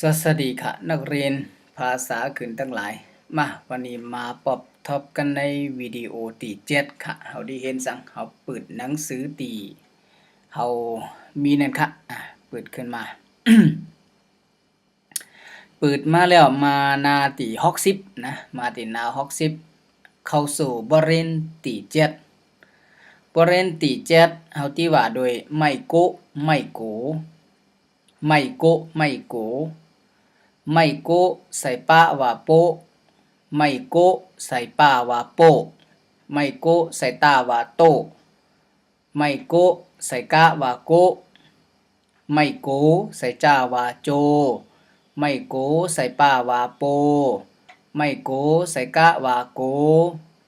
สวัสดีค่ะ นักเรียนภาษาขึ้นทั้งหลาย มาวันนี้มาปรับทบกันในวิดีโอตีเจ็ดค่ะเฮาได้เห็นสังเฮาเปิดหนังสือตีเฮามีนั่นค่ะเปิดขึ้นมาเปิดมาแล้วมานาตีฮอกซิบนะมาตีนาฮอกซิบเข้าสู่บริเวณตีเจ็ดบริเวณตีเจ็ดเฮาที่ว่าโดยไม่โกไม่โกไม่โกไม่โก ไม่โกใส่ป้าว่าโปไม่โกใส่ป้าว่าโปไม่โกใส่ตาว่าโตไม่โกใส่กะว่าโกไม่โกใส่จ้าว่าโจ ไม่โกใส่ป้าว่าโป ไม่โกใส่กะว่าโก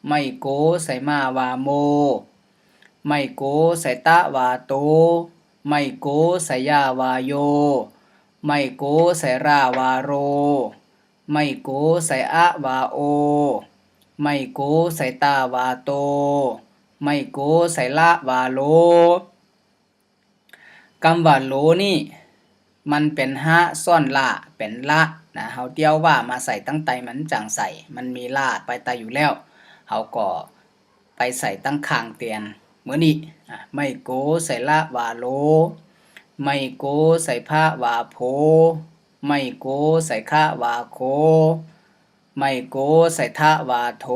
ไม่โกใส่มาว่าโม ไม่โกใส่ตะว่าโต ไม่โกใส่ยาวาโย ไม่โกใส่ราวาโร ไม่โกใส่อะวาโอ ไม่โกใส่ตาวาโต ไม่โกใส่ละวาโลคำว่าโลนี่ มันเป็นฮะซ่อนละเป็นละนะเฮาเดียวว่ามาใส่ตั้งไตมันจังใส่ มันมีละไปไตอยู่แล้วเฮาก็ไปใส่ตั้งข้างเตียนเหมือนนี้อ่ไม่โกใส่ละวาโล ไม่โกใส่ผ้าว่าโพ ไม่โกใส่ข้าว่าโค ไม่โกใส่ทะว่าโท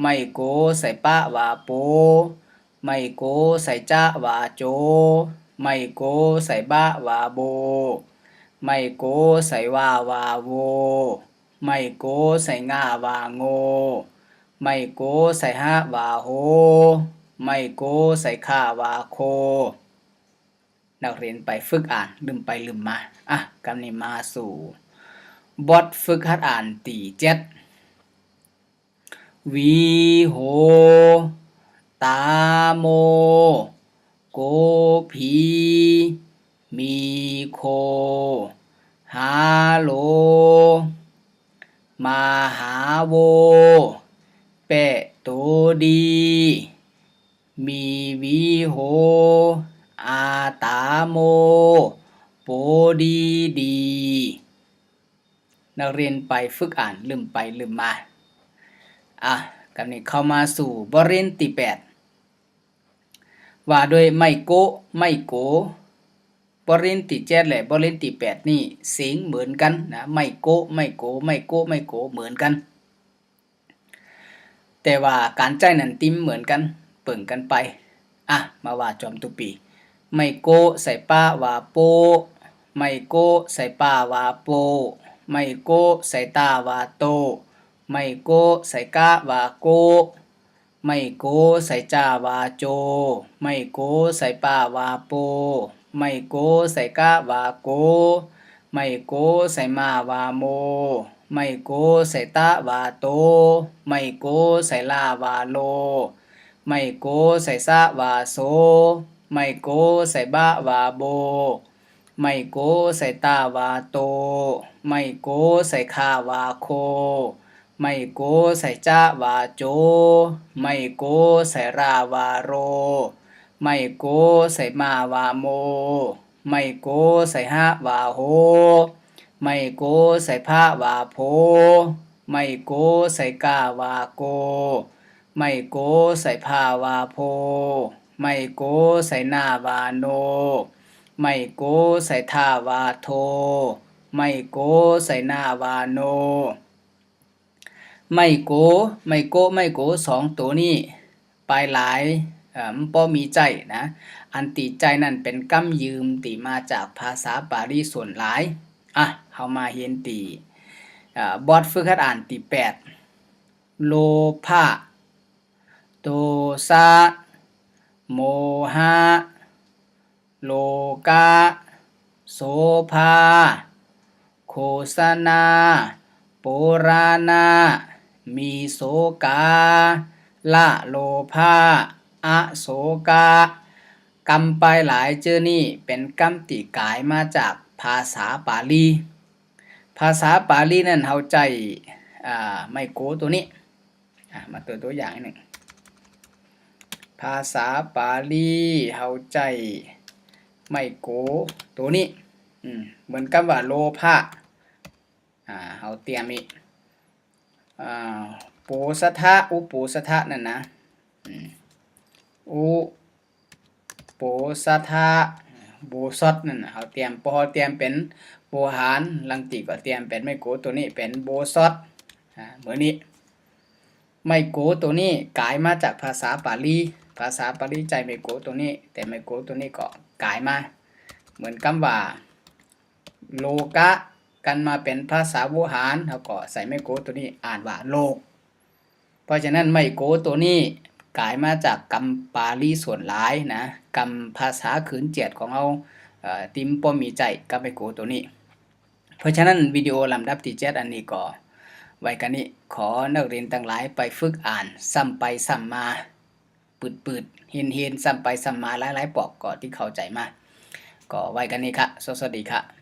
ไม่โกใส่ป้าวาโป ไม่โกใส่จ้าว่าโจ ไม่โกใส่บ้าวาโบ ไม่โกใส่ว่าว่าโว ไม่โกใส่งาว่าโง ไม่โกใส่หะว่าโห ไม่โกใส่ข้าว่าโค นักเรียนไปฝึกอ่านลืมไปลืมมา อะกำนี้มาสู่บทฝึกหัดอ่านตีเจ็ดวีโห ตาโม โกพีมีโค ฮาโล มาหาโว เปะโตดี มีวีโห ตาโม โปดีดี นักเรียนไปฝึกอ่านลืมไปลืมมา อะกับนี้เข้ามาสู่บริเวณที่แปดว่าโดยไม่โกไม่โกบริเวณที่เจ็ดและบริเวณที่แปดนี่เสียงเหมือนกันนะไม่โกไม่โกไม่โกไม่โกเหมือนกัน แต่ว่าการใจนั้นติมเหมือนกันเปิ่งกันไป อะ มาว่าจอมตุปี ไม่โกใส่ป้าว่าโป ไม่โกใส่ป้าว่าโป ไม่โกใส่ตาว่าโต ไม่โกใส่กะว่าโก ไม่โกใส่จ้าว่าโจ ไม่โกใส่ป้าว่าโป ไม่โกใส่กะว่าโก ไม่โกใส่มาว่าโม ไม่โกใส่ตะว่าโต ไม่โกใส่ลาวาโล ไม่โกใส่สะว่าโซ ไม่โกใส่บะว่าโบ ไม่โกใส่ตาวาโต ไม่โกใส่คาวาโค ไม่โกใส่จ้าวาโจ ไม่โกใส่ราวาโร ไม่โกใส่มาวาโม ไม่โกใส่หะวาโหไม่โกใส่พระวาโพ ไม่โกใส่กาวาโก ไม่โกใส่พาวาโพ ไม่โกใส่หน้าวาโน ไม่โกใส่ท่าวาโท ไม่โกใส่หน้าวาโน ไม่โก ไม่โก ไม่โกสองตัวนี้ปลายหลายอ่ามันป้อมีใจนะ อันติใจนั่นเป็นกำยืมติมาจากภาษาบาลีส่วนหลาย อะเฮามาเห็นตีอ่าบอดฝึกหัดอ่านตีแปดโลภะโทสะ โมหะ โลกาโสภาโคสนาโปราณา มีโสกา ละโลภาอะโสกากรรมไปหลายเจอนี่เป็นกรรมติกายมาจากภาษาปาลี ภาษาปาลีนั่นเฮาใจไม่โกตัวนี้มาตัวตัวอย่างหนึ่ง ภาษาปาลีเฮาใจ ไม่โก ตัวนี้เหมือนกับว่าโลภะอ่าเฮาเตรียมอีกอ่าปูสะทะอุปูสทะนั่นนะอุปูสทะบูซอดนั่นนะเฮาเตรียมพอเตรียมเป็นโบหารลังติก็เตรียมเป็นไมโกตัวนี้เป็นโบซอดเหมือนนี้ไมโกตัวนี้กลายมาจากภาษาปาลี ภาษาปาลีใจไมโกตัวนี้ แต่ไมโกตัวนี้ก็กลายมา เหมือนคำว่าโลกะกันมาเป็นภาษาโวหารแล้วก็ใส่ไมโกตัวนี้อ่านว่าโลก เพราะฉะนั้นไมโกตัวนี้กลายมาจากกำปาลีส่วนหลายนะกำภาษาขืนเจียดของเราติมปอมีใจกับไมโกตัวนี้ เพราะฉะนั้นวิดีโอลำดับที่เจ็ดอันนี้ก็ไว้กันนี้ขอนักเรียนทั้งหลายไปฝึกอ่านซ้ำไปซ้ำมา ปืดๆเห็นเห็นซ้ำไปซ้ำมาหลายๆปอกก่อที่เข้าใจมาก ก็ไว้กันนี้ค่ะสวัสดีค่ะ